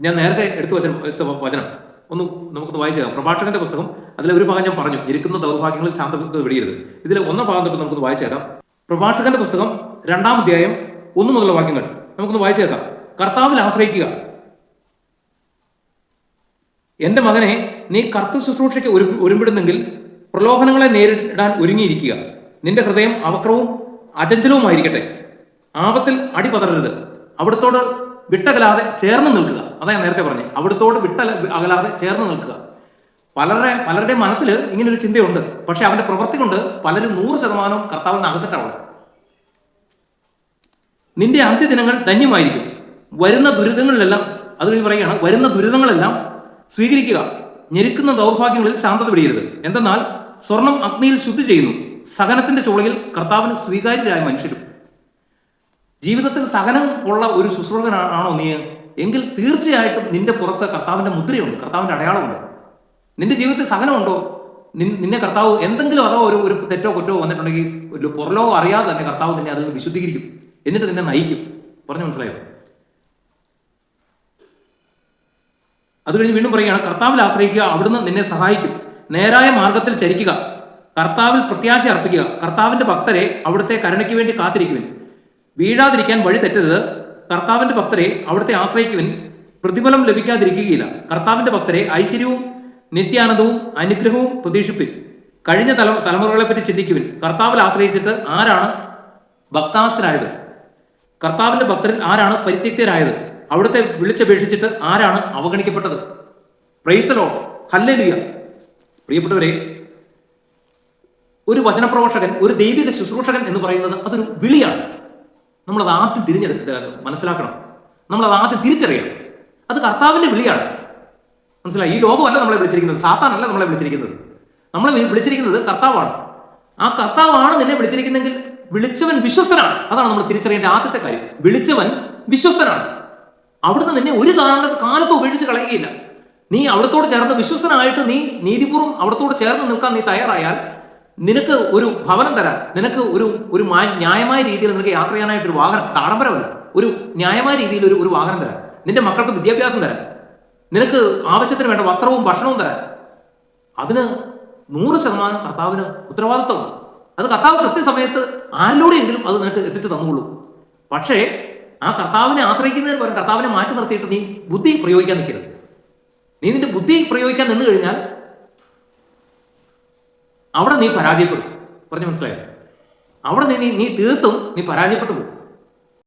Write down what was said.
ഞാൻ നേരത്തെ എടുത്തു വചനം എടുത്ത വചനം. ഒന്ന് നമുക്കൊന്ന് വായിച്ചേക്കാം. പ്രഭാഷകന്റെ പുസ്തകം അതിലെ ഒരു ഭാഗം ഞാൻ പറഞ്ഞു. ഇരിക്കുന്ന ദൗർഭാഗ്യങ്ങളിൽ ശാന്തത വെടിയരുത്. ഇതിലെ ഒന്നാം ഭാഗം തൊട്ട് നമുക്കൊന്ന് വായിച്ചു തരാം പ്രഭാഷകന്റെ പുസ്തകം രണ്ടാം അധ്യായം ഒന്ന് മുതലുള്ള വാക്യങ്ങൾ. നമുക്കൊന്ന് വായിച്ചു തരാം കർത്താവിൽ ആശ്രയിക്കുക. എന്റെ മകനെ നീ കർത്തൃ ശുശ്രൂഷയ്ക്ക് ഒരു ഒരുമ്പിടുന്നെങ്കിൽ പ്രലോഭനങ്ങളെ നേരിടാൻ ഒരുങ്ങിയിരിക്കുക. നിന്റെ ഹൃദയം അവക്രവും അചഞ്ചലവുമായിരിക്കട്ടെ. ആപത്തിൽ അടിപതറരുത്. അവിടത്തോട് വിട്ടകലാതെ ചേർന്ന് നിൽക്കുക. അതാ ഞാൻ നേരത്തെ പറഞ്ഞത് അവിടുത്തോട് വിട്ട അകലാതെ ചേർന്ന് നിൽക്കുക. പലരുടെ പലരുടെ മനസ്സിൽ ഇങ്ങനൊരു ചിന്തയുണ്ട്. പക്ഷെ അവന്റെ പ്രവൃത്തി കൊണ്ട് പലരും നൂറ് ശതമാനവും കർത്താവിന് അകത്തിട്ടാണ്. നിന്റെ അന്ത്യദിനങ്ങൾ ധന്യമായിരിക്കും. വരുന്ന ദുരിതങ്ങളിലെല്ലാം അതുവഴി പറയുകയാണ് വരുന്ന ദുരിതങ്ങളെല്ലാം സ്വീകരിക്കുക. ഞെരുക്കുന്ന ദൗർഭാഗ്യങ്ങളിൽ ശാന്തത പിടിയരുത്. എന്തെന്നാൽ സ്വർണം അഗ്നിയിൽ ശുദ്ധി ചെയ്യുന്നു. സഹനത്തിന്റെ ചുളയിൽ കർത്താവിന് സ്വീകാര്യരായ മനുഷ്യരും. ജീവിതത്തിൽ സഹനം ഉള്ള ഒരു ശുശ്രൂഷകനാണോ നീ? എങ്കിൽ തീർച്ചയായിട്ടും നിന്റെ പുറത്ത് കർത്താവിന്റെ മുദ്രയുണ്ട് കർത്താവിന്റെ അടയാളമുണ്ട്. നിന്റെ ജീവിതത്തിൽ സഹനമുണ്ടോ? നിന്നെ കർത്താവ് എന്തെങ്കിലും അതോ ഒരു ഒരു തെറ്റോ കുറ്റോ വന്നിട്ടുണ്ടെങ്കിൽ ഒരു പുറലോ അറിയാതെ തന്നെ കർത്താവ് നിന്നെ അതിൽ നിന്ന് വിശുദ്ധീകരിക്കും. എന്നിട്ട് നിന്നെ നയിക്കും. പറഞ്ഞു മനസ്സിലായോ? അത് കഴിഞ്ഞ് വീണ്ടും പറയുകയാണ് കർത്താവിൽ ആശ്രയിക്കുക അവിടുന്ന് നിന്നെ സഹായിക്കും. നേരായ മാർഗത്തിൽ ചരിക്കുക. കർത്താവിൽ പ്രത്യാശ അർപ്പിക്കുക. കർത്താവിന്റെ ഭക്തരെ അവിടുത്തെ കരുണയ്ക്ക് വേണ്ടി കാത്തിരിക്കുവിൻ. വീഴാതിരിക്കാൻ വഴി തെറ്റരുത്. കർത്താവിന്റെ ഭക്തരെ അവിടുത്തെ ആശ്രയിക്കുവിൻ പ്രതിഫലം ലഭിക്കാതിരിക്കുകയില്ല. കർത്താവിന്റെ ഭക്തരെ ഐശ്വര്യവും നിത്യാനന്ദവും അനുഗ്രഹവും പ്രതീക്ഷിപ്പിൻ. കഴിഞ്ഞ തല തലമുറകളെ പറ്റി ചിന്തിക്കുവിൻ. കർത്താവിൽ ആശ്രയിച്ചിട്ട് ആരാണ് ഭക്താസരായത് കർത്താവിന്റെ ഭക്തരിൽ ആരാണ് പരിത്യക്തരായത്? അവിടുത്തെ വിളിച്ചപേക്ഷിച്ചിട്ട് ആരാണ് അവഗണിക്കപ്പെട്ടത്? പ്രൈസ്തലോ ഹല്ലേലുയ പ്രിയപ്പെട്ടവരെ ഒരു വചനപ്രഭാഷകൻ ഒരു ദൈവിക ശുശ്രൂഷകൻ എന്ന് പറയുന്നത് അതൊരു വിളിയാണ്. നമ്മളത് ആദ്യം തിരിഞ്ഞെടുത്ത് മനസ്സിലാക്കണം. നമ്മളത് ആദ്യം തിരിച്ചറിയണം. അത് കർത്താവിന്റെ വിളിയാണ്. മനസ്സിലായി? ഈ ലോകമല്ല നമ്മളെ വിളിച്ചിരിക്കുന്നത്. സാത്താനല്ല നമ്മളെ വിളിച്ചിരിക്കുന്നത്. നമ്മളെ വിളിച്ചിരിക്കുന്നത് കർത്താവാണ്. ആ കർത്താവാണ് നിന്നെ വിളിച്ചിരിക്കുന്നെങ്കിൽ വിളിച്ചവൻ വിശ്വസ്തനാണ്. അതാണ് നമ്മൾ തിരിച്ചറിയേണ്ട ആദ്യത്തെ കാര്യം. വിളിച്ചവൻ വിശ്വസ്തനാണ്. അവിടുന്ന് നിന്നെ ഒരു കാരണ കാലത്ത് ഉപേക്ഷിച്ച് കളയുകയില്ല. നീ അവിടത്തോട് ചേർന്ന് വിശ്വസ്തനായിട്ട് നീ നീതിപൂർവം അവിടത്തോട് ചേർന്ന് നിൽക്കാൻ നീ തയ്യാറായാൽ നിനക്ക് ഒരു ഭവനം തരാൻ നിനക്ക് ഒരു ഒരു ന്യായമായ രീതിയിൽ നിനക്ക് യാത്ര ചെയ്യാനായിട്ട് ഒരു വാഹനം ആഡംബരമല്ല ഒരു ന്യായമായ രീതിയിൽ ഒരു ഒരു വാഹനം തരാൻ നിന്റെ മക്കൾക്ക് വിദ്യാഭ്യാസം തരാൻ നിനക്ക് ആവശ്യത്തിന് വേണ്ട വസ്ത്രവും ഭക്ഷണവും തരാൻ. അതിന് നൂറ് ശതമാനം കർത്താവിന് ഉത്തരവാദിത്വമുണ്ട്. അത് കർത്താവ് കൃത്യസമയത്ത് ആരിലൂടെയെങ്കിലും അത് നിനക്ക് എത്തിച്ചു തന്നുള്ളൂ. പക്ഷേ ആ കർത്താവിനെ ആശ്രയിക്കുന്നതിന് പകരം കർത്താവിനെ മാറ്റി നിർത്തിയിട്ട് നീ ബുദ്ധി പ്രയോഗിക്കാൻ നിൽക്കരുത്. നീ നിന്റെ ബുദ്ധി പ്രയോഗിക്കാൻ നിന്ന് കഴിഞ്ഞാൽ അവിടെ നീ പരാജയപ്പെടും പറഞ്ഞു മനസ്സിലായോ? അവിടെ നീ നീ- തീർത്തും നീ പരാജയപ്പെട്ടു പോകും